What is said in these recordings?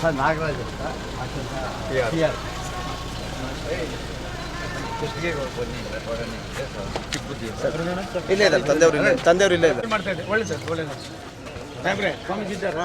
Sir Nagaraj ಅಂತ. ಇಲ್ಲೇ ಇದ್ದಾರೆ ತಂದೆಯವರು ಇಲ್ಲೇ ತಂದೆಯವರು ಇಲ್ಲೇ ಇದ್ದಾರೆ. ಒಳ್ಳೆ ಸರ್ ಒಳ್ಳೆ ಸಾಹೇಬ್ರೆ ಸ್ವಾಮೀಜಿ ಇದ್ದಾರಾ.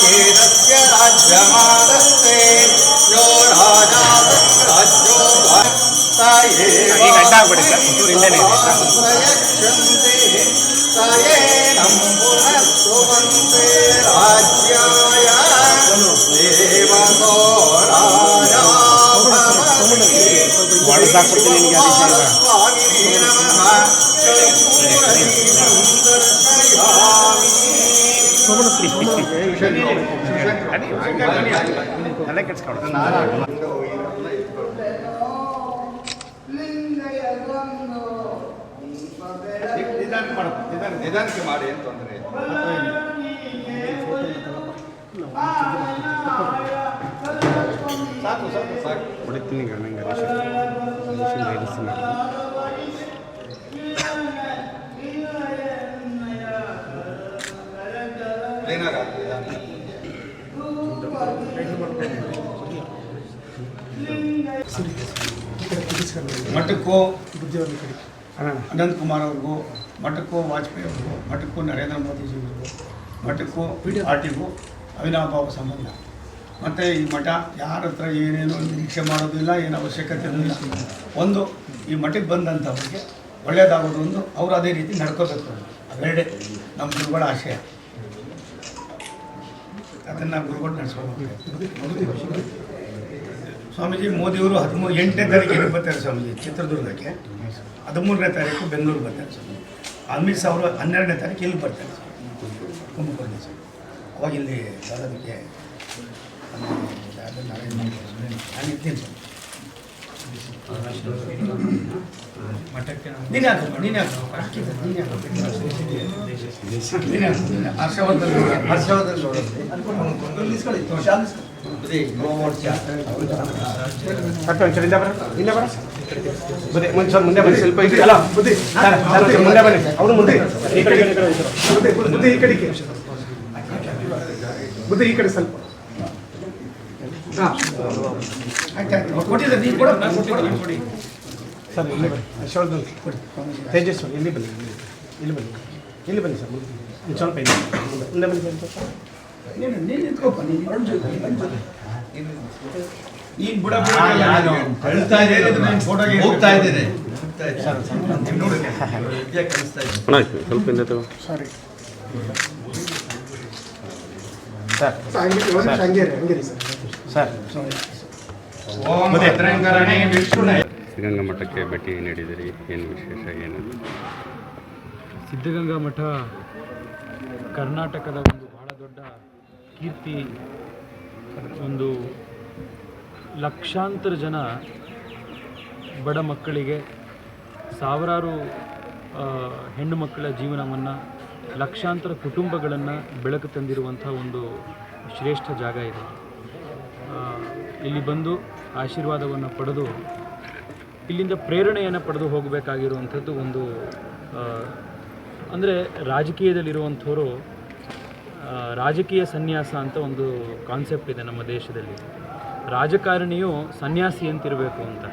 राजेरस्य राज्यमादस्ते यो राजा राज्यो स एवयक्षन्ते स एनं पुनः सुवन्ते राज्याय देवतो राजा भवति स्वामिने नमः कर्पूरदीपं दर्शयामि ನಿಧಾನಕ್ಕೆ ಮಾಡಪ್ಪ ನಿಧಾನ ನಿಧಾನಕ್ಕೆ ಮಾಡಿ ಏನು ತೊಂದರೆ ಇಲ್ಲ. ಸಾಕು ಸಾಕು ಸಾಕು ಹೊಡಿತೀನಿ ಈಗ ಮಠಕ್ಕೂ ಅನಂತ್ ಕುಮಾರ್ ಅವ್ರಿಗೂ, ಮಠಕ್ಕೋ ವಾಜಪೇಯಿ ಅವ್ರಿಗೂ, ಮಠಕ್ಕೂ ನರೇಂದ್ರ ಮೋದಿಜಿಯವ್ರಿಗೂ ಮಠಕ್ಕೂ ಪಾರ್ಟಿಗೂ ಅವಿನಾಭಾವ ಸಂಬಂಧ. ಮತ್ತು ಈ ಮಠ ಯಾರ ಹತ್ರ ಏನೇನು ನಿರೀಕ್ಷೆ ಮಾಡೋದಿಲ್ಲ, ಏನು ಅವಶ್ಯಕತೆ ಇಲ್ಲ ಒಂದು, ಈ ಮಠಕ್ಕೆ ಬಂದಂಥವ್ರಿಗೆ ಒಳ್ಳೆಯದಾಗೋದು ಒಂದು, ಅವ್ರು ಅದೇ ರೀತಿ ನಡ್ಕೋಬೇಕು. ಅವೆರಡೇ ನಮ್ಮ ಗುರುಗಳ ಆಶಯ. ಅದನ್ನು ಗುರುಗಳು ನಡೆಸ್ಕೊಂಡು ಸ್ವಾಮೀಜಿ, ಮೋದಿಯವರು ಹದಿಮೂರು ಎಂಟನೇ ತಾರೀಕು ಎಲ್ಲಿ ಬರ್ತಾರೆ ಸ್ವಾಮೀಜಿ, ಚಿತ್ರದುರ್ಗಕ್ಕೆ. ಹದಿಮೂರನೇ ತಾರೀಕು ಬೆಂಗಳೂರು ಬರ್ತಾರೆ ಸ್ವಾಮಿ ಅಮಿತ್ ಅವರು ಹನ್ನೆರಡನೇ ತಾರೀಕು ಇಲ್ಲಿ ಬರ್ತಾರೆ ಕುಂಭಕೋಣ ಸರ್. ಅವಾಗಿಲ್ಲಿ ಸ್ವಾಮಿ. ನಾನು ಇದ್ದೀನಿ ಸ್ವಾಮಿ ಬರೀ ಮುಂಚೆ ಮುಂದೆ ಬನ್ನಿ ಸ್ವಲ್ಪ ಅಲ್ಲ ಮುಂದೆ ಬನ್ನಿ ಅವನು ಮುಂದೆ ಈ ಕಡೆ ಈ ಕಡೆಗೆ ಬುದ್ಧಿ ಈ ಕಡೆ ಸ್ವಲ್ಪ ಆಯ್ತು, ಆಯ್ತು. ಕೊಟ್ಟಿದ್ದೆ ನೀವು ಕೊಡು ನಾನು ಕೊಟ್ಟಿದ್ದೆ, ನೀವು ಕೊಡಿ ಸರ್ ಇಲ್ಲಿ ಬನ್ನಿ. ಹರ್ಷವರ್ಧನ್ ತೇಜಸ್ವಿ ಇಲ್ಲಿ ಬನ್ನಿ ಇಲ್ಲಿ ಇಲ್ಲಿ ಬನ್ನಿ. ಇಲ್ಲಿ ಬನ್ನಿ ಸರ್. ಸ್ವಲ್ಪ ಇಲ್ಲಿ. ಮುಂದೆ ಬನ್ನಿ ಸರ್. ಸ್ವಲ್ಪ. ನೀನು ನೀನು ನಿಂತ್ಕೊಪ್ಪ ನೀನು ಎರಡು ಜೊತೆ ನೀನು ಬುಡ ಬುಡ ನಾನು ಕಳಿಸ್ತಾ ಇದ್ದೀನಿ ಫೋಟೋಗೆ ಹೋಗ್ತಾ ಇದ್ದೀನಿ. ಸ್ವಲ್ಪ ಹಿಂದೆ ತಗೋ. ಸಾರಿ. ಸರ್. ಸರ್. ಸಿದ್ಧಗಂಗಾ ಮಠಕ್ಕೆ ಭೇಟಿ ನೀಡಿದಿರಿ. ಏನು ವಿಶೇಷ ಏನು? ಸಿದ್ಧಗಂಗಾ ಮಠ ಕರ್ನಾಟಕದ ಒಂದು ಬಹಳ ದೊಡ್ಡ ಕೀರ್ತಿ ಒಂದು ಲಕ್ಷಾಂತರ ಜನ ಬಡ ಮಕ್ಕಳಿಗೆ ಸಾವಿರಾರು ಹೆಣ್ಣು ಮಕ್ಕಳ ಜೀವನವನ್ನು ಲಕ್ಷಾಂತರ ಕುಟುಂಬಗಳನ್ನು ಬೆಳಕು ತಂದಿರುವಂಥ ಒಂದು ಶ್ರೇಷ್ಠ ಜಾಗ ಇದೆ. ಇಲ್ಲಿ ಬಂದು ಆಶೀರ್ವಾದವನ್ನು ಪಡೆದು ಇಲ್ಲಿಂದ ಪ್ರೇರಣೆಯನ್ನು ಪಡೆದು ಹೋಗಬೇಕಾಗಿರುವಂಥದ್ದು ಒಂದು ಅಂದರೆ ರಾಜಕೀಯದಲ್ಲಿರುವಂಥವರು ರಾಜಕೀಯ ಸನ್ಯಾಸ ಅಂತ ಒಂದು ಕಾನ್ಸೆಪ್ಟ್ ಇದೆ ನಮ್ಮ ದೇಶದಲ್ಲಿ. ರಾಜಕಾರಣಿಯು ಸನ್ಯಾಸಿ ಅಂತಿರಬೇಕು ಅಂತ.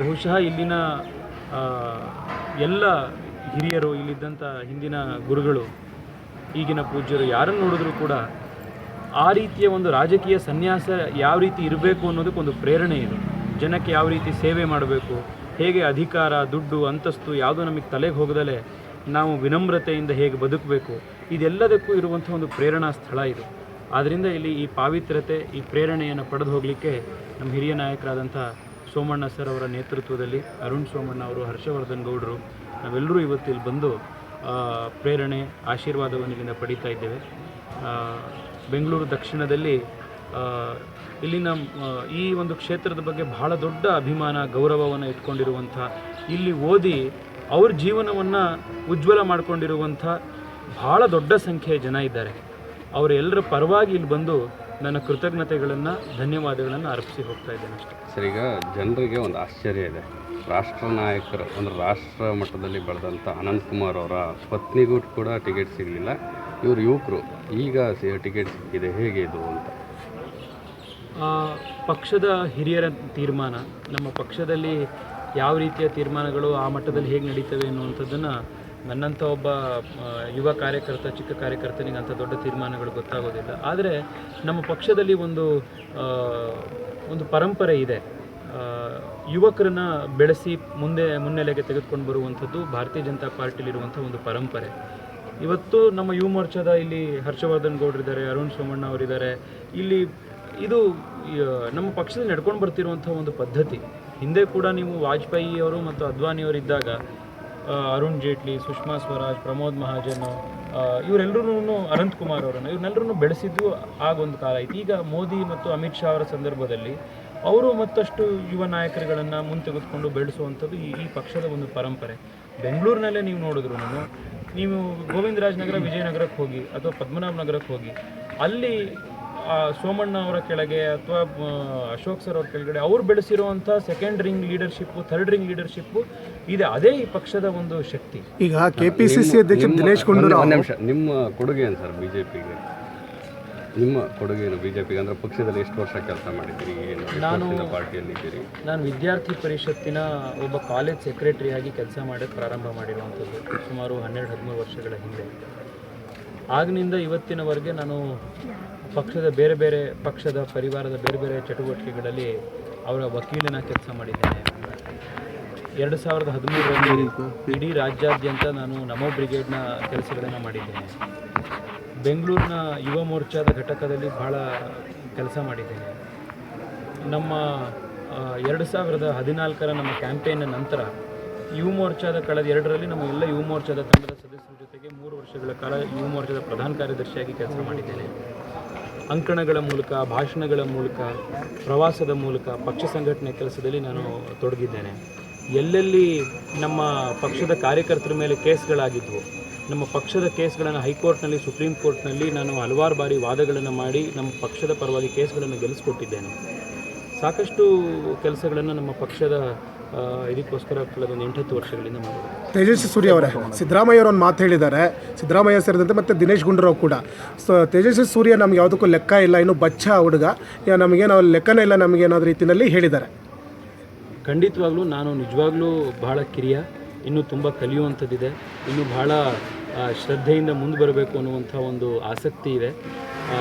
ಬಹುಶಃ ಇಲ್ಲಿನ ಎಲ್ಲ ಹಿರಿಯರು, ಇಲ್ಲಿದ್ದಂಥ ಹಿಂದಿನ ಗುರುಗಳು, ಈಗಿನ ಪೂಜ್ಯರು, ಯಾರನ್ನು ನೋಡಿದ್ರೂ ಕೂಡ ಆ ರೀತಿಯ ಒಂದು ರಾಜಕೀಯ ಸನ್ಯಾಸ ಯಾವ ರೀತಿ ಇರಬೇಕು ಅನ್ನೋದಕ್ಕೆ ಒಂದು ಪ್ರೇರಣೆ ಇದೆ. ಜನಕ್ಕೆ ಯಾವ ರೀತಿ ಸೇವೆ ಮಾಡಬೇಕು, ಹೇಗೆ ಅಧಿಕಾರ, ದುಡ್ಡು, ಅಂತಸ್ತು ಯಾವುದೋ ನಮಗೆ ತಲೆಗೆ ಹೋಗದಲೇ ನಾವು ವಿನಮ್ರತೆಯಿಂದ ಹೇಗೆ ಬದುಕಬೇಕು, ಇದೆಲ್ಲದಕ್ಕೂ ಇರುವಂಥ ಒಂದು ಪ್ರೇರಣಾ ಸ್ಥಳ ಇದು. ಆದ್ದರಿಂದ ಇಲ್ಲಿ ಈ ಪಾವಿತ್ರ್ಯತೆ, ಈ ಪ್ರೇರಣೆಯನ್ನು ಪಡೆದು ಹೋಗಲಿಕ್ಕೆ ನಮ್ಮ ಹಿರಿಯ ನಾಯಕರಾದಂಥ ಸೋಮಣ್ಣ ಸರ್ ಅವರ ನೇತೃತ್ವದಲ್ಲಿ, ಅರುಣ್ ಸೋಮಣ್ಣ ಅವರು, ಹರ್ಷವರ್ಧನ್ ಗೌಡರು, ನಾವೆಲ್ಲರೂ ಇವತ್ತು ಇಲ್ಲಿ ಬಂದು ಪ್ರೇರಣೆ, ಆಶೀರ್ವಾದವನ್ನು ಇಲ್ಲಿಂದ ಪಡೀತಾ ಇದ್ದೇವೆ. ಬೆಂಗಳೂರು ದಕ್ಷಿಣದಲ್ಲಿ ಇಲ್ಲಿನ ಈ ಒಂದು ಕ್ಷೇತ್ರದ ಬಗ್ಗೆ ಬಹಳ ದೊಡ್ಡ ಅಭಿಮಾನ, ಗೌರವವನ್ನು ಇಟ್ಕೊಂಡಿರುವಂಥ, ಇಲ್ಲಿ ಓದಿ ಅವ್ರ ಜೀವನವನ್ನು ಉಜ್ವಲ ಮಾಡಿಕೊಂಡಿರುವಂಥ ಬಹಳ ದೊಡ್ಡ ಸಂಖ್ಯೆಯ ಜನ ಇದ್ದಾರೆ. ಅವರೆಲ್ಲರ ಪರವಾಗಿ ಇಲ್ಲಿ ಬಂದು ನನ್ನ ಕೃತಜ್ಞತೆಗಳನ್ನು, ಧನ್ಯವಾದಗಳನ್ನು ಅರ್ಪಿಸಿ ಹೋಗ್ತಾ ಇದ್ದೇನೆ ಅಷ್ಟೇ. ಸರ್, ಈಗ ಜನರಿಗೆ ಒಂದು ಆಶ್ಚರ್ಯ ಇದೆ. ರಾಷ್ಟ್ರ ನಾಯಕರ, ಅಂದರೆ ರಾಷ್ಟ್ರ ಮಟ್ಟದಲ್ಲಿ ಬೆಳೆದಂಥ ಅನಂತಕುಮಾರ್ ಅವರ ಪತ್ನಿಗೂ ಕೂಡ ಟಿಕೆಟ್ ಸಿಗಲಿಲ್ಲ. ಇವರು ಯುವಕರು, ಈಗ ಟಿಕೆಟ್ ಸಿಕ್ಕಿದೆ, ಹೇಗೆ ಇದು ಅಂತ? ಪಕ್ಷದ ಹಿರಿಯರ ತೀರ್ಮಾನ, ನಮ್ಮ ಪಕ್ಷದಲ್ಲಿ ಯಾವ ರೀತಿಯ ತೀರ್ಮಾನಗಳು ಆ ಮಟ್ಟದಲ್ಲಿ ಹೇಗೆ ನಡೀತವೆ ಅನ್ನುವಂಥದ್ದನ್ನು ನನ್ನಂಥ ಒಬ್ಬ ಯುವ ಕಾರ್ಯಕರ್ತ, ಚಿಕ್ಕ ಕಾರ್ಯಕರ್ತನಿಗೆ ಅಂಥ ದೊಡ್ಡ ತೀರ್ಮಾನಗಳು ಗೊತ್ತಾಗೋದಿಲ್ಲ. ಆದರೆ ನಮ್ಮ ಪಕ್ಷದಲ್ಲಿ ಒಂದು ಒಂದು ಪರಂಪರೆ ಇದೆ. ಯುವಕರನ್ನ ಬೆಳೆಸಿ ಮುಂದೆ, ಮುನ್ನೆಲೆಗೆ ತೆಗೆದುಕೊಂಡು ಬರುವಂಥದ್ದು ಭಾರತೀಯ ಜನತಾ ಪಾರ್ಟಿಲಿರುವಂಥ ಒಂದು ಪರಂಪರೆ. ಇವತ್ತು ನಮ್ಮ ಯುವ ಮೋರ್ಚಾದ ಇಲ್ಲಿ ಹರ್ಷವರ್ಧನ್ ಗೌಡ್ರಿದ್ದಾರೆ ಅರುಣ್ ಸೋಮಣ್ಣ ಅವರಿದ್ದಾರೆ. ಇಲ್ಲಿ ಇದು ನಮ್ಮ ಪಕ್ಷದಲ್ಲಿ ನಡ್ಕೊಂಡು ಬರ್ತಿರುವಂಥ ಒಂದು ಪದ್ಧತಿ. ಹಿಂದೆ ಕೂಡ ನೀವು ವಾಜಪೇಯಿ ಅವರು ಮತ್ತು ಅದ್ವಾನಿ ಅವರಿದ್ದಾಗ ಆ, ಅರುಣ್ ಜೇಟ್ಲಿ ಸುಷ್ಮಾ ಸ್ವರಾಜ್ ಪ್ರಮೋದ್ ಮಹಾಜನ್ ಇವರೆಲ್ಲರೂ ಅನಂತ್ ಕುಮಾರ್ ಅವರನ್ನು ಇವ್ರನ್ನೆಲ್ಲರೂ ಬೆಳೆಸಿದ್ದು ಆಗೊಂದು ಕಾಲ ಇತ್ತು ಈಗ ಮೋದಿ ಮತ್ತು ಅಮಿತ್ ಶಾ ಅವರ ಸಂದರ್ಭದಲ್ಲಿ ಅವರು ಮತ್ತಷ್ಟು ಯುವ ನಾಯಕರುಗಳನ್ನು ಮುಂದೆ ತೆಗೆದುಕೊಂಡು ಬೆಳೆಸುವಂಥದ್ದು ಈ ಪಕ್ಷದ ಒಂದು ಪರಂಪರೆ. ಬೆಂಗಳೂರಿನಲ್ಲೇ ನೀವು ನೋಡಿದ್ರು ನಾನು ನೀವು ಗೋವಿಂದರಾಜನಗರ ವಿಜಯನಗರಕ್ಕೆ ಹೋಗಿ ಅಥವಾ ಪದ್ಮನಾಭ ನಗರಕ್ಕೆ ಹೋಗಿ ಅಲ್ಲಿ ಆ, ಸೋಮಣ್ಣ ಅವರ ಕೆಳಗೆ ಅಥವಾ ಅಶೋಕ್ ಸರ್ ಅವ್ರ ಕೆಳಗಡೆ ಅವ್ರು ಬೆಳೆಸಿರುವಂಥ second ring leadership third ring leadership ಇದೆ. ಅದೇ ಈ ಪಕ್ಷದ ಒಂದು ಶಕ್ತಿ. ಈಗ ಕೆ ಪಿ ಸಿ ಸಿ ಅಧ್ಯಕ್ಷ ದಿನೇಶ್ ಗುಂಡೂರಾವ್ ನಿಮಿಷ ನಿಮ್ಮ ಕೊಡುಗೆ ಏನು ಸರ್ ಬಿ ಜೆ ಪಿಗೆ ನಿಮ್ಮ ಕೊಡುಗೆ ಏನು ಬಿ ಜೆ ಪಿಗೆ ಅಂದರೆ ಪಕ್ಷದಲ್ಲಿ ಎಷ್ಟು ವರ್ಷ ಕೆಲಸ ಮಾಡಿದ್ದೀರಿ? ನಾನು- ಪಾರ್ಟಿಯಲ್ಲಿ ಇದ್ದೀರಿ? ನಾನು ವಿದ್ಯಾರ್ಥಿ ಪರಿಷತ್ತಿನ ಒಬ್ಬ ಕಾಲೇಜ್ ಸೆಕ್ರೆಟರಿಯಾಗಿ ಕೆಲಸ ಮಾಡೋಕ್ಕೆ ಪ್ರಾರಂಭ ಮಾಡಿರುವಂಥದ್ದು ಸುಮಾರು ಹನ್ನೆರಡು ಹದಿಮೂರು ವರ್ಷಗಳ ಹಿಂದೆ. ಆಗಿನಿಂದ ಇವತ್ತಿನವರೆಗೆ ನಾನು ಪಕ್ಷದ ಬೇರೆ ಬೇರೆ ಪಕ್ಷದ ಪರಿವಾರದ ಬೇರೆ ಬೇರೆ ಚಟುವಟಿಕೆಗಳಲ್ಲಿ ಅವರ ವಕೀಲನ ಕೆಲಸ ಮಾಡಿದ್ದೇನೆ. ಎರಡು ಸಾವಿರದ ಹದಿಮೂರರಲ್ಲಿ ಇಡೀ ರಾಜ್ಯಾದ್ಯಂತ ನಾನು ನಮೋ ಬ್ರಿಗೇಡ್ನ ಕೆಲಸಗಳನ್ನು ಮಾಡಿದ್ದೇನೆ. ಬೆಂಗಳೂರಿನ ಯುವ ಮೋರ್ಚಾದ ಘಟಕದಲ್ಲಿ ಭಾಳ ಕೆಲಸ ಮಾಡಿದ್ದೇನೆ. ನಮ್ಮ ಎರಡು ಸಾವಿರದ ಹದಿನಾಲ್ಕರ ನಮ್ಮ ಕ್ಯಾಂಪೇನ್ ನಂತರ ಯುವ ಮೋರ್ಚಾದ ಕಳೆದ ಎರಡರಲ್ಲಿ ನಮ್ಮ ಎಲ್ಲ ಯುವ ಮೋರ್ಚಾದ ತಂಡದ ಸದಸ್ಯರ ಜೊತೆಗೆ ಮೂರು ವರ್ಷಗಳ ಕಾಲ ಯುವ ಮೋರ್ಚಾದ ಪ್ರಧಾನ ಕಾರ್ಯದರ್ಶಿಯಾಗಿ ಕೆಲಸ ಮಾಡಿದ್ದೇನೆ. ಅಂಕಣಗಳ ಮೂಲಕ, ಭಾಷಣಗಳ ಮೂಲಕ, ಪ್ರವಾಸದ ಮೂಲಕ, ಪಕ್ಷ ಸಂಘಟನೆ ಕೆಲಸದಲ್ಲಿ ನಾನು ತೊಡಗಿದ್ದೇನೆ. ಎಲ್ಲೆಲ್ಲಿ ನಮ್ಮ ಪಕ್ಷದ ಕಾರ್ಯಕರ್ತರ ಮೇಲೆ ಕೇಸ್ಗಳಾಗಿದ್ವು ನಮ್ಮ ಪಕ್ಷದ ಕೇಸ್ಗಳನ್ನು ಹೈಕೋರ್ಟ್ನಲ್ಲಿ ಸುಪ್ರೀಂ ಕೋರ್ಟ್ನಲ್ಲಿ ನಾನು ಹಲವಾರು ಬಾರಿ ವಾದಗಳನ್ನು ಮಾಡಿ ನಮ್ಮ ಪಕ್ಷದ ಪರವಾಗಿ ಕೇಸ್ಗಳನ್ನು ಗೆಲ್ಲಿಸ್ಕೊಟ್ಟಿದ್ದೇನೆ. ಸಾಕಷ್ಟು ಕೆಲಸಗಳನ್ನು ನಮ್ಮ ಪಕ್ಷದ ಇದಕ್ಕೋಸ್ಕರ ಕಳೆದ ಒಂದು ಎಂಟತ್ತು ವರ್ಷಗಳಿಂದ ಮಾಡಿದೆ ತೇಜಸ್ವಿ ಸೂರ್ಯ ಅವರೇ ಸಿದ್ದರಾಮಯ್ಯ ಅವರು ಒಂದು ಮಾತು ಹೇಳಿದ್ದಾರೆ. ಸಿದ್ದರಾಮಯ್ಯ ಸೇರಿದಂತೆ ಮತ್ತು ದಿನೇಶ್ ಗುಂಡೂರಾವ್ ಕೂಡ. ಸೊ ತೇಜಸ್ವಿ ಸೂರ್ಯ ನಮ್ಗೆ ಯಾವುದಕ್ಕೂ ಲೆಕ್ಕ ಇಲ್ಲ ಇನ್ನು ಬಚ್ಚ ಹುಡುಗ. ನಮಗೇನು ಲೆಕ್ಕನೇ ಇಲ್ಲ ನಮಗೆ ಏನಾದ್ರು ರೀತಿಯಲ್ಲಿ ಹೇಳಿದ್ದಾರೆ. ಖಂಡಿತವಾಗ್ಲೂ ನಾನು ನಿಜವಾಗ್ಲೂ ಬಹಳ ಕಿರಿಯ ಇನ್ನೂ ತುಂಬ ಕಲಿಯುವಂಥದ್ದಿದೆ. ಇನ್ನೂ ಬಹಳ ಶ್ರದ್ಧೆಯಿಂದ ಮುಂದೆ ಬರಬೇಕು ಅನ್ನುವಂಥ ಒಂದು ಆಸಕ್ತಿ ಇದೆ. ಆ,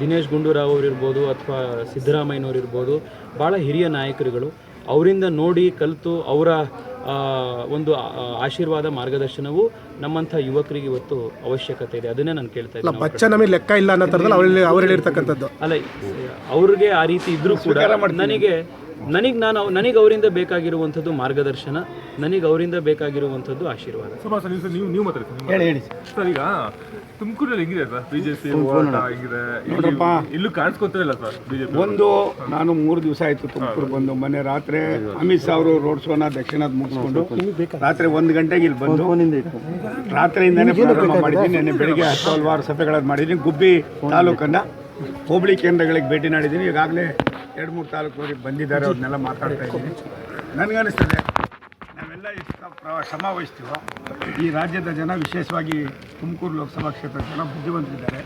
ದಿನೇಶ್ ಗುಂಡೂರಾವ್ ಅವರಿರ್ಬೋದು ಅಥವಾ ಸಿದ್ದರಾಮಯ್ಯನವರಿರ್ಬೋದು ಭಾಳ ಹಿರಿಯ ನಾಯಕರುಗಳು ಅವರಿಂದ ನೋಡಿ ಕಲಿತು ಅವರ ಒಂದು ಆಶೀರ್ವಾದ ಮಾರ್ಗದರ್ಶನವು ನಮ್ಮಂಥ ಯುವಕರಿಗೆ ಇವತ್ತು ಅವಶ್ಯಕತೆ ಇದೆ. ಅದನ್ನೇ ನಾನು ಕೇಳ್ತಾ ಇದ್ದೀನಿ. ಬಚ್ಚ ನಮಗೆ ಲೆಕ್ಕ ಇಲ್ಲ ಅನ್ನೋ ಥರದಲ್ಲಿ ಅವ್ರು ಅವ್ರು ಹೇಳಿರ್ತಕ್ಕಂಥದ್ದು. ಅಲ್ಲ ಅವ್ರಿಗೆ ಆ ರೀತಿ ಇದ್ರೂ ಕೂಡ ನನಗೆ ನನಗೆ ನಾನು ನನಗೆ ಅವರಿಂದ ಬೇಕಾಗಿರುವಂಥದ್ದು ಮಾರ್ಗದರ್ಶನ ನನಗೆ ಅವರಿಂದ ಬೇಕಾಗಿರುವಂಥದ್ದು ಆಶೀರ್ವಾದ. ಸುಭಾಷ್ ಸರ್, ನೀವು ಸರ್, ನೀವು ನೀವು ಮಾತಾಡಿ ಹೇಳಿ ಹೇಳಿ ಸರ್. ಈಗ ತುಮಕೂರಲ್ಲಿ ಹೆಂಗಿದೆ ಸರ್ ಬಿಜೆಪಿ ಹೆಂಗಿದೆ? ಇಲ್ಲಿ- ಇಲ್ಲೂ ಕಾಣಿಸ್ಕೊತಾ ಇಲ್ಲ ಸರ್ ಬಿಜೆಪಿ ಒಂದು ನಾನು ಮೂರು ದಿವಸ ಆಯಿತು ತುಮಕೂರು ಬಂದು ಮೊನ್ನೆ ರಾತ್ರಿ ಅಮಿತ್ ಶಾ ಅವರು ರೋಡ್ ಶೋನ ದಕ್ಷಿಣದ ಮುಗಿಸ್ಕೊಂಡು ರಾತ್ರಿ ಒಂದು ಗಂಟೆಗೆ ಇಲ್ಲಿ ಬಂದು ರಾತ್ರಿಯಿಂದನೇ ಪ್ರಾರಂಭ ಮಾಡಿದ್ದೀನಿ. ನಿನ್ನೆ ಬೆಳಿಗ್ಗೆ ಹತ್ತು ಹಲವಾರು ಸಭೆಗಳನ್ನು ಮಾಡಿದ್ದೀನಿ. ಗುಬ್ಬಿ ತಾಲೂಕನ್ನು ಹೋಬಳಿ ಕೇಂದ್ರಗಳಿಗೆ ಭೇಟಿ ಮಾಡಿದ್ದೀನಿ ಈಗಾಗಲೇ ಎರಡು ಮೂರು ತಾಲೂಕುಗಳಿಗೆ ಬಂದಿದ್ದಾರೆ, ಅವ್ರನ್ನೆಲ್ಲ ಮಾತಾಡ್ತಾ ಇದ್ದೀನಿ. ನನಗನ್ನಿಸ್ತದೆ, ನಾವೆಲ್ಲ ಎಷ್ಟು ಶ್ರಮ ವಹಿಸ್ತೀವೋ? ಈ ರಾಜ್ಯದ ಜನ ವಿಶೇಷವಾಗಿ ತುಮಕೂರು ಲೋಕಸಭಾ ಕ್ಷೇತ್ರದ ಜನ ಬುದ್ಧಿವಂತರಿದ್ದಾರೆ.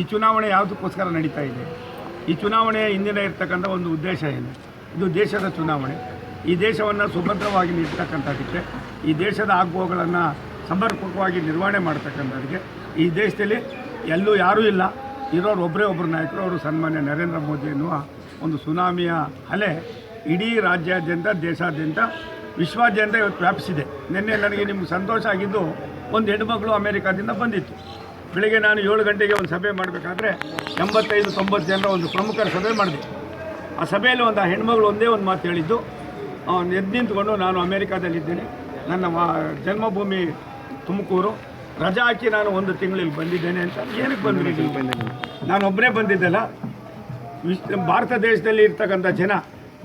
ಈ ಚುನಾವಣೆ ಯಾವುದಕ್ಕೋಸ್ಕರ ನಡೀತಾ ಇದೆ? ಈ ಚುನಾವಣೆಯ ಹಿಂದಿನ ಇರ್ತಕ್ಕಂಥ ಒಂದು ಉದ್ದೇಶ ಏನು? ಇದು ದೇಶದ ಚುನಾವಣೆ. ಈ ದೇಶವನ್ನು ಸುಭದ್ರವಾಗಿ ನಿಲ್ತಕ್ಕಂಥದ್ದಕ್ಕೆ ಈ ದೇಶದ ಆಗುವಗಳನ್ನು ಸಮರ್ಪಕವಾಗಿ ನಿರ್ವಹಣೆ ಮಾಡ್ತಕ್ಕಂಥದಕ್ಕೆ ಈ ದೇಶದಲ್ಲಿ ಎಲ್ಲೂ ಯಾರೂ ಇಲ್ಲ. ಇರೋರು ಒಬ್ಬರೇ ಒಬ್ಬರು ನಾಯಕರು, ಅವರು ಸನ್ಮಾನ್ಯ ನರೇಂದ್ರ ಮೋದಿ ಎನ್ನುವ ಒಂದು ಸುನಾಮಿಯ ಅಲೆ ಇಡೀ ರಾಜ್ಯಾದ್ಯಂತ, ದೇಶಾದ್ಯಂತ, ವಿಶ್ವಾದ್ಯಂತ ಇವತ್ತು ವ್ಯಾಪಿಸಿದೆ. ನಿನ್ನೆ ನನಗೆ ನಿಮ್ಗೆ ಸಂತೋಷ ಆಗಿದ್ದು ಒಂದು ಹೆಣ್ಮಗಳು ಅಮೇರಿಕಾದಿಂದ ಬಂದಿತ್ತು. ಬೆಳಿಗ್ಗೆ ನಾನು ಏಳು ಗಂಟೆಗೆ ಒಂದು ಸಭೆ ಮಾಡಬೇಕಾದ್ರೆ ಎಂಬತ್ತೈದು, ತೊಂಬತ್ತು ಜನರ ಒಂದು ಪ್ರಮುಖರ ಸಭೆ ಮಾಡಿದೆ. ಆ ಸಭೆಯಲ್ಲಿ ಒಂದು ಆ ಹೆಣ್ಮಗಳು ಒಂದೇ ಒಂದು ಮಾತು ಹೇಳಿದ್ದು. ಎದ್ದು ನಿಂತ್ಕೊಂಡು, ನಾನು ಅಮೇರಿಕಾದಲ್ಲಿದ್ದೇನೆ. ನನ್ನ ಜನ್ಮಭೂಮಿ ತುಮಕೂರು. ರಜಾ ಹಾಕಿ ನಾನು ಒಂದು ತಿಂಗಳಲ್ಲಿ ಬಂದಿದ್ದೇನೆ ಅಂತ. ಏನಕ್ಕೆ ಬಂದಿದ್ದೀನಿ ನಾನು ಒಬ್ಬನೇ ಬಂದಿದ್ದಲ್ಲ. ವಿಶ್ ಭಾರತ ದೇಶದಲ್ಲಿ ಇರ್ತಕ್ಕಂಥ ಜನ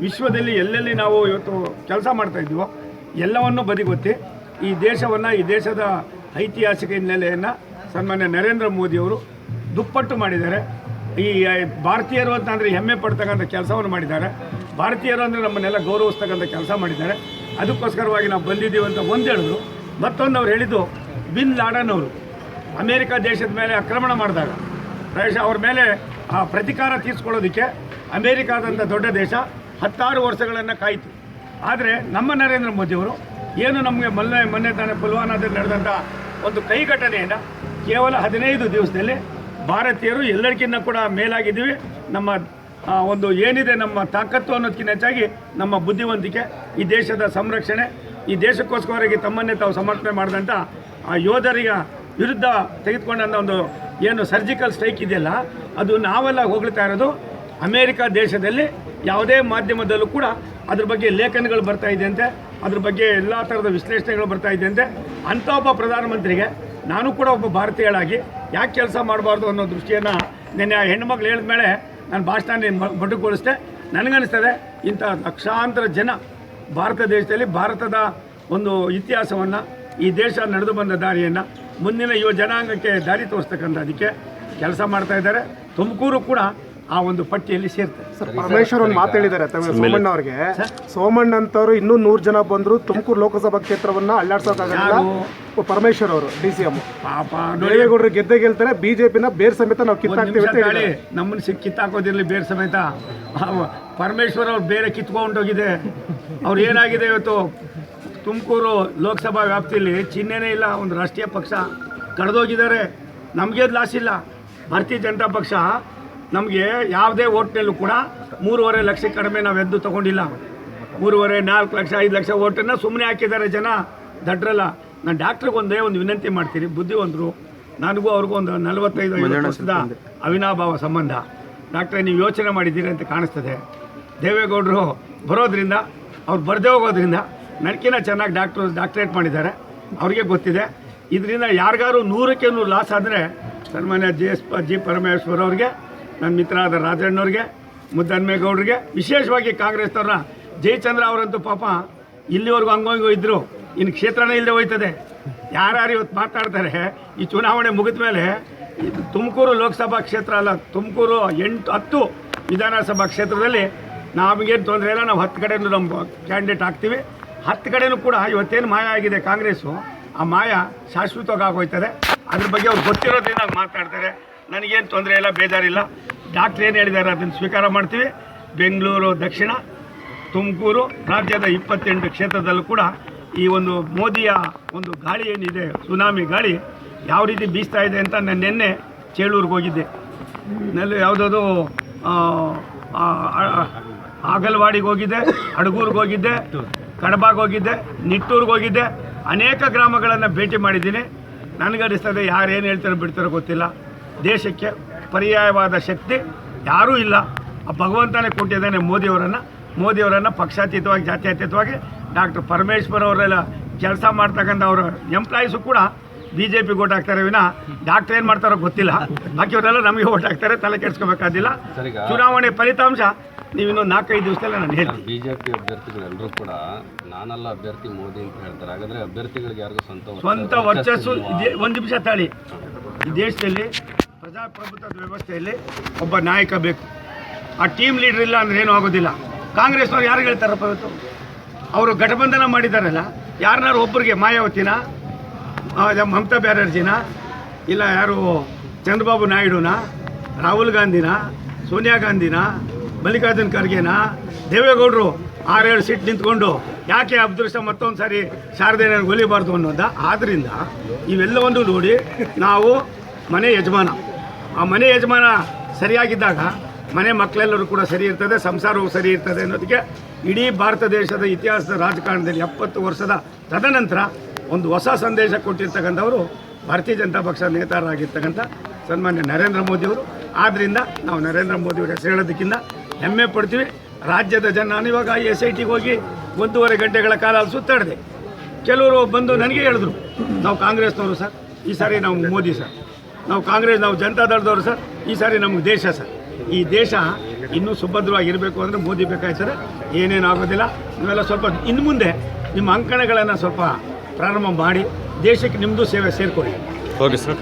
ವಿಶ್ವದಲ್ಲಿ ಎಲ್ಲೆಲ್ಲಿ ನಾವು ಇವತ್ತು ಕೆಲಸ ಮಾಡ್ತಾ ಇದ್ದೀವೋ ಎಲ್ಲವನ್ನು ಬದಿಗೊತ್ತಿ ಈ ದೇಶವನ್ನು, ಈ ದೇಶದ ಐತಿಹಾಸಿಕ ಹಿನ್ನೆಲೆಯನ್ನು ಸನ್ಮಾನ್ಯ ನರೇಂದ್ರ ಮೋದಿಯವರು ದುಪ್ಪಟ್ಟು ಮಾಡಿದ್ದಾರೆ. ಈ ಭಾರತೀಯರು ಅಂತ ಅಂದರೆ ಹೆಮ್ಮೆ ಪಡ್ತಕ್ಕಂಥ ಕೆಲಸವನ್ನು ಮಾಡಿದ್ದಾರೆ. ಭಾರತೀಯರು ಅಂದರೆ ನಮ್ಮನ್ನೆಲ್ಲ ಗೌರವಿಸ್ತಕ್ಕಂಥ ಕೆಲಸ ಮಾಡಿದ್ದಾರೆ. ಅದಕ್ಕೋಸ್ಕರವಾಗಿ ನಾವು ಬಂದಿದ್ದೀವಿ ಅಂತ ಒಂದು ಹೇಳಿದ್ರು. ಮತ್ತೊಂದು ಅವ್ರು ಹೇಳಿದ್ದು ಬಿನ್ ಲಾಡನ್ ಅವರು. ಅಮೇರಿಕ ದೇಶದ ಮೇಲೆ ಆಕ್ರಮಣ ಮಾಡಿದಾಗ ಪ್ರಾಯಶಃ ಅವ್ರ ಮೇಲೆ ಪ್ರತಿಕಾರ ತೀರಿಸ್ಕೊಳ್ಳೋದಕ್ಕೆ ಅಮೇರಿಕಾದಂಥ ದೊಡ್ಡ ದೇಶ ಹತ್ತಾರು ವರ್ಷಗಳನ್ನು ಕಾಯಿತು. ಆದರೆ ನಮ್ಮ ನರೇಂದ್ರ ಮೋದಿಯವರು ಏನು ನಮಗೆ ಮೊನ್ನೆ ಮೊನ್ನೆ ತಾನೇ ಪುಲ್ವಾನಾದಲ್ಲಿ ನಡೆದಂಥ ಒಂದು ಕೈ ಕೇವಲ ಹದಿನೈದು ದಿವಸದಲ್ಲಿ ಭಾರತೀಯರು ಎಲ್ಲರಿಗಿನ್ನ ಕೂಡ ಮೇಲಾಗಿದ್ದೀವಿ. ನಮ್ಮ ಒಂದು ಏನಿದೆ ನಮ್ಮ ತಾಕತ್ತು ಅನ್ನೋದಕ್ಕಿಂತ ಹೆಚ್ಚಾಗಿ ನಮ್ಮ ಬುದ್ಧಿವಂತಿಕೆ, ಈ ದೇಶದ ಸಂರಕ್ಷಣೆ, ಈ ದೇಶಕ್ಕೋಸ್ಕರವಾಗಿ ತಮ್ಮನ್ನೇ ತಾವು ಸಮರ್ಪಣೆ ಮಾಡಿದಂಥ ಆ ಯೋಧರಿಗೆ ವಿರುದ್ಧ ತೆಗೆದುಕೊಂಡಂಥ ಒಂದು ಏನು ಸರ್ಜಿಕಲ್ ಸ್ಟ್ರೈಕ್ ಇದೆಯಲ್ಲ ಅದು ನಾವೆಲ್ಲ ಹೋಗ್ತಾ ಇರೋದು ಅಮೇರಿಕ ದೇಶದಲ್ಲಿ ಯಾವುದೇ ಮಾಧ್ಯಮದಲ್ಲೂ ಕೂಡ ಅದ್ರ ಬಗ್ಗೆ ಲೇಖನಗಳು ಬರ್ತಾ ಇದೆಯಂತೆ, ಅದ್ರ ಬಗ್ಗೆ ಎಲ್ಲ ಥರದ ವಿಶ್ಲೇಷಣೆಗಳು ಬರ್ತಾ ಇದೆ ಅಂತೆ ಅಂಥ ಒಬ್ಬ ಪ್ರಧಾನಮಂತ್ರಿಗೆ ನಾನು ಕೂಡ ಒಬ್ಬ ಭಾರತೀಯಳಾಗಿ ಯಾಕೆ ಕೆಲಸ ಮಾಡಬಾರ್ದು ಅನ್ನೋ ದೃಷ್ಟಿಯನ್ನು ನಿನ್ನೆ ಆ ಹೇಳಿದ ಮೇಲೆ ನಾನು ಭಾಷಣ ಮೊಟಕುಗೊಳಿಸಿದೆ ನನಗನ್ನಿಸ್ತದೆ ಇಂಥ ಲಕ್ಷಾಂತರ ಜನ ಭಾರತ ದೇಶದಲ್ಲಿ ಭಾರತದ ಒಂದು ಇತಿಹಾಸವನ್ನು, ಈ ದೇಶ ನಡೆದು ಬಂದ ದಾರಿಯನ್ನು ಮುಂದಿನ ಯುವ ಜನಾಂಗಕ್ಕೆ ದಾರಿ ತೋರಿಸ್ತಕ್ಕಂಥ ಅದಕ್ಕೆ ಕೆಲಸ ಮಾಡ್ತಾ ಇದ್ದಾರೆ. ತುಮಕೂರು ಕೂಡ ಆ ಒಂದು ಪಟ್ಟಿಯಲ್ಲಿ ಸೇರ್ತದೆ. ಸರ್ ಪರಮೇಶ್ವರ್ ಒಂದು ಮಾತು ಹೇಳಿದ್ದಾರೆ ತಮ್ಮ ಸೋಮಣ್ಣ ಅವರಿಗೆ. ಸೋಮಣ್ಣ ಅಂತವ್ರು ಇನ್ನೂ ನೂರು ಜನ ಬಂದ್ರು ತುಮಕೂರು ಲೋಕಸಭಾ ಕ್ಷೇತ್ರವನ್ನ ಅಲ್ಲಾಡ್ಸೋಕ್ಕಾಗಲ್ಲ ಯಾರು? ಪರಮೇಶ್ವರ್ ಅವರು ಡಿ ಸಿ ಎಂ. ಪಾಪ ದೇವೇಗೌಡರು ಗೆದ್ದೆ ಗೆಲ್ತಾರೆ ಬಿಜೆಪಿನ ಬೇರ್ ಸಮೇತ ನಾವು ಕಿತ್ತಾಕ್ತೀವಿ ಅಂತ ತಾಳಿ ನಮ್ಮನ್ನು ಸಿಕ್ಕಿ ಕಿತ್ತಾಕೋದಿರಲಿ ಬೇರೆ ಸಮೇತ. ಪರಮೇಶ್ವರ್ ಅವ್ರು ಬೇರೆ ಕಿತ್ಕೊಂಡೋಗಿದೆ. ಅವ್ರು ಏನಾಗಿದೆ ಇವತ್ತು? ತುಮಕೂರು ಲೋಕಸಭಾ ವ್ಯಾಪ್ತಿಯಲ್ಲಿ ಚಿಹ್ನೆನೇ ಇಲ್ಲ ಒಂದು ರಾಷ್ಟ್ರೀಯ ಪಕ್ಷ ಕಳೆದೋಗಿದ್ದಾರೆ ನಮಗೆ ಲಾಸ್ ಇಲ್ಲ. ಭಾರತೀಯ ಜನತಾ ಪಕ್ಷ ನಮಗೆ ಯಾವುದೇ ಓಟ್ನಲ್ಲೂ ಕೂಡ ಮೂರುವರೆ ಲಕ್ಷ ಕಡಿಮೆ ನಾವು ಎದ್ದು ತಗೊಂಡಿಲ್ಲ. ಮೂರುವರೆ ನಾಲ್ಕು ಲಕ್ಷ ಐದು ಲಕ್ಷ ಓಟನ್ನು ಸುಮ್ಮನೆ ಹಾಕಿದ್ದಾರೆ ಜನ. ದಡ್ರಲ್ಲ ನಾನು ಡಾಕ್ಟ್ರಿಗೆ ಒಂದೇ ಒಂದು ವಿನಂತಿ ಮಾಡ್ತೀನಿ. ಬುದ್ಧಿವಂತರು ನನಗೂ ಅವ್ರಿಗೂ ಒಂದು ನಲವತ್ತೈದು ವರ್ಷದ ಅವಿನಾಭಾವ ಸಂಬಂಧ. ಡಾಕ್ಟ್ರೆ ನೀವು ಯೋಚನೆ ಮಾಡಿದ್ದೀರಿ ಅಂತ ಕಾಣಿಸ್ತದೆ. ದೇವೇಗೌಡರು ಬರೋದ್ರಿಂದ ಅವ್ರು ಬರದೇ ಹೋಗೋದ್ರಿಂದ ನನಗಿನ್ನ ಚೆನ್ನಾಗಿ ಡಾಕ್ಟ್ರು ಡಾಕ್ಟ್ರೇಟ್ ಮಾಡಿದ್ದಾರೆ. ಅವ್ರಿಗೆ ಗೊತ್ತಿದೆ. ಇದರಿಂದ ಯಾರಿಗಾರು ನೂರಕ್ಕೆ ನೂರು ಲಾಸ್ ಆದರೆ ಸನ್ಮಾನ್ಯ ಜಿ ಎಸ್ ಜಿ ಪರಮೇಶ್ವರ್ ಅವ್ರಿಗೆ, ನನ್ನ ಮಿತ್ರರಾದ ರಾಜಣ್ಣವ್ರಿಗೆ ಮುದ್ದನ್ಮೇಗೌಡರಿಗೆ ವಿಶೇಷವಾಗಿ ಕಾಂಗ್ರೆಸ್ನವ್ರನ್ನ ಜಯಚಂದ್ರ ಅವರಂತೂ ಪಾಪ ಇಲ್ಲಿವರೆಗೂ ಹಂಗೋಂಗೋ ಇದ್ದರು ಇನ್ನು ಕ್ಷೇತ್ರನೇ ಇಲ್ಲದೆ ಹೋಯ್ತದೆ. ಯಾರ್ಯಾರು ಇವತ್ತು ಮಾತಾಡ್ತಾರೆ, ಈ ಚುನಾವಣೆ ಮುಗಿದ ಮೇಲೆ ಇದು ತುಮಕೂರು ಲೋಕಸಭಾ ಕ್ಷೇತ್ರ ಅಲ್ಲ, ತುಮಕೂರು ಎಂಟು, ಹತ್ತು ವಿಧಾನಸಭಾ ಕ್ಷೇತ್ರದಲ್ಲಿ ನಮಗೇನು ತೊಂದರೆ ಇಲ್ಲ, ನಾವು ಹತ್ತು ಕಡೆಯೂ ನಮ್ಮ ಕ್ಯಾಂಡಿಡೇಟ್ ಹಾಕ್ತೀವಿ. ಹತ್ತು ಕಡೆಯೂ ಕೂಡ ಇವತ್ತೇನು ಮಾಯ ಆಗಿದೆ ಕಾಂಗ್ರೆಸ್ಸು, ಆ ಮಾಯ ಶಾಶ್ವತವಾಗಿ ಆಗೋಯ್ತದೆ. ಅದ್ರ ಬಗ್ಗೆ ಅವ್ರು ಗೊತ್ತಿರೋದ್ರಿಂದ ಮಾತಾಡ್ತಾರೆ. ನನಗೇನು ತೊಂದರೆ ಇಲ್ಲ, ಬೇಜಾರಿಲ್ಲ. ಡಾಕ್ಟ್ರ್ ಏನು ಹೇಳಿದ್ದಾರೆ ಅದನ್ನು ಸ್ವೀಕಾರ ಮಾಡ್ತೀವಿ. ಬೆಂಗಳೂರು ದಕ್ಷಿಣ, ತುಮಕೂರು ರಾಜ್ಯದ ಇಪ್ಪತ್ತೆಂಟು ಕ್ಷೇತ್ರದಲ್ಲೂ ಕೂಡ ಈ ಒಂದು ಮೋದಿಯ ಒಂದು ಗಾಳಿ ಏನಿದೆ, ಸುನಾಮಿ ಗಾಳಿ ಯಾವ ರೀತಿ ಬೀಸ್ತಾ ಇದೆ ಅಂತ ನಾನು ನಿನ್ನೆ ಚೇಳೂರಿಗೆ ಹೋಗಿದ್ದೆ. ನಲ್ಲಿ ಯಾವುದಾದ್ರು ಆಗಲ್ವಾಡಿಗೆ ಹೋಗಿದ್ದೆ ಅಡಗೂರಿಗೆ ಹೋಗಿದ್ದೆ, ಕಡಬಾಗೆ ಹೋಗಿದ್ದೆ, ನಿಟ್ಟೂರಿಗೆ ಹೋಗಿದ್ದೆ. ಅನೇಕ ಗ್ರಾಮಗಳನ್ನು ಭೇಟಿ ಮಾಡಿದ್ದೀನಿ. ನನಗನಿಸ್ತದೆ ಯಾರೇನು ಹೇಳ್ತಾರೋ ಬಿಡ್ತಾರೋ ಗೊತ್ತಿಲ್ಲ. ದೇಶಕ್ಕೆ ಪರ್ಯಾಯವಾದ ಶಕ್ತಿ ಯಾರೂ ಇಲ್ಲ. ಆ ಭಗವಂತನೇ ಕೊಟ್ಟಿದ್ದಾನೆ ಮೋದಿಯವರನ್ನು ಮೋದಿಯವರನ್ನು ಪಕ್ಷಾತೀತವಾಗಿ ಜಾತ್ಯತೀತವಾಗಿ ಡಾಕ್ಟರ್ ಪರಮೇಶ್ವರ್ ಅವರೆಲ್ಲ ಕೆಲಸ ಮಾಡ್ತಕ್ಕಂಥ ಅವರ ಎಂಪ್ಲಾಯೀಸು ಕೂಡ ಬಿ ಜೆ ಪಿ ಓಟ್ ಹಾಕ್ತಾರೆ. ವಿನ ಡಾಕ್ಟರ್ ಏನು ಮಾಡ್ತಾರೋ ಗೊತ್ತಿಲ್ಲ. ಬಾಕಿಯವರೆಲ್ಲ ನಮಗೆ ಓಟ್ ಹಾಕ್ತಾರೆ ತಲೆ ಕೆಡಿಸ್ಕೋಬೇಕಾದಿಲ್ಲ. ಚುನಾವಣೆ ಫಲಿತಾಂಶ ನೀವು ಇನ್ನೊಂದು ನಾಲ್ಕೈದು ದಿವಸದಲ್ಲಿ ನಾನು ಹೇಳ್ತೀನಿ. ಬಿ ಜೆ ಪಿ ಅಭ್ಯರ್ಥಿಗಳೆಲ್ಲರೂ ಕೂಡ ನಾನಲ್ಲ ಅಭ್ಯರ್ಥಿ ಮೋದಿ ಅಂತ ಹೇಳ್ತಾರೆ. ಹಾಗಾದ್ರೆ ಅಭ್ಯರ್ಥಿಗಳಿಗೆ ಯಾರಿಗೂ ಸ್ವಂತ ಸ್ವಂತ ವರ್ಚಸ್ಸು ಇದೆ ಒಂದು ನಿಮಿಷ ತಾಳಿ. ಈ ದೇಶದಲ್ಲಿ ಪ್ರಜಾಪ್ರಭುತ್ವದ ವ್ಯವಸ್ಥೆಯಲ್ಲಿ ಒಬ್ಬ ನಾಯಕ ಬೇಕು. ಆ ಟೀಮ್ ಲೀಡರ್ ಇಲ್ಲ ಅಂದ್ರೆ ಏನೂ ಆಗೋದಿಲ್ಲ. ಕಾಂಗ್ರೆಸ್ನವ್ರು ಯಾರು ಹೇಳ್ತಾರಪ್ಪ ಇವತ್ತು? ಅವರು ಗಠಬಂಧನ ಮಾಡಿದಾರಲ್ಲ. ಯಾರನ್ನಾರು ಒಬ್ಬರಿಗೆ ಮಾಯಾವತಿನ ಮಮತಾ ಬ್ಯಾನರ್ಜಿನ ಇಲ್ಲ ಯಾರು ಚಂದ್ರಬಾಬು ನಾಯ್ಡುನ ರಾಹುಲ್ ಗಾಂಧಿನ ಸೋನಿಯಾ ಗಾಂಧಿನ ಮಲ್ಲಿಕಾರ್ಜುನ್ ಖರ್ಗೆನ? ದೇವೇಗೌಡರು ಆರೇಳು ಸೀಟ್ ನಿಂತ್ಕೊಂಡು, ಯಾಕೆ ಅದೃಷ್ಟ ಮತ್ತೊಂದು ಸಾರಿ ಶಾರದೇನ ಒಲಿಬಾರ್ದು ಅನ್ನೋದ? ಆದ್ದರಿಂದ ಇವೆಲ್ಲವನ್ನು ನೋಡಿ ನಾವು ಮನೆ ಯಜಮಾನ. ಆ ಮನೆ ಯಜಮಾನ ಸರಿಯಾಗಿದ್ದಾಗ ಮನೆ ಮಕ್ಕಳೆಲ್ಲರೂ ಕೂಡ ಸರಿ ಇರ್ತದೆ, ಸಂಸಾರವು ಸರಿ ಇರ್ತದೆ ಅನ್ನೋದಕ್ಕೆ ಇಡೀ ಭಾರತ ದೇಶದ ಇತಿಹಾಸದ ರಾಜಕಾರಣದಲ್ಲಿ ಎಪ್ಪತ್ತು ವರ್ಷದ ತದನಂತರ ಒಂದು ಹೊಸ ಸಂದೇಶ ಕೊಟ್ಟಿರ್ತಕ್ಕಂಥವರು ಭಾರತೀಯ ಜನತಾ ಪಕ್ಷ ನೇತಾರರಾಗಿರ್ತಕ್ಕಂಥ ಸನ್ಮಾನ್ಯ ನರೇಂದ್ರ ಮೋದಿಯವರು. ಆದ್ದರಿಂದ ನಾವು ನರೇಂದ್ರ ಮೋದಿಯವರ ಹೆಸರು ಹೇಳೋದಕ್ಕಿಂತ ಹೆಮ್ಮೆ ಪಡ್ತೀವಿ. ರಾಜ್ಯದ ಜನ ಇವಾಗ ಎಸ್ ಐ ಟಿಗೆ ಹೋಗಿ ಒಂದೂವರೆ ಗಂಟೆಗಳ ಕಾಲ ಸುತ್ತಾಡಿದೆ. ಕೆಲವರು ಬಂದು ನನಗೆ ಹೇಳಿದ್ರು, ನಾವು ಕಾಂಗ್ರೆಸ್ನವರು ಸರ್, ಈ ಸಾರಿ ನಾವು ಮೋದಿ ಸರ್. ನಾವು ಕಾಂಗ್ರೆಸ್, ನಾವು ಜನತಾ ದಳದವರು ಸರ್, ಈ ಸಾರಿ ನಮಗೆ ದೇಶ ಸರ್. ಈ ದೇಶ ಇನ್ನೂ ಸುಭದ್ರವಾಗಿರಬೇಕು ಅಂದರೆ ಮೋದಿ ಬೇಕಾಯ್ತಾರೆ ಏನೇನು ಆಗೋದಿಲ್ಲ ನೀವೆಲ್ಲ ಸ್ವಲ್ಪ ಇನ್ನು ಮುಂದೆ ನಿಮ್ಮ ಅಂಕಣಗಳನ್ನು ಸ್ವಲ್ಪ ಪ್ರಾರಂಭ ಮಾಡಿ, ದೇಶಕ್ಕೆ ನಿಮ್ಮದು ಸೇವೆ ಸೇರಿಕೊಳ್ಳಿ. Okay sir.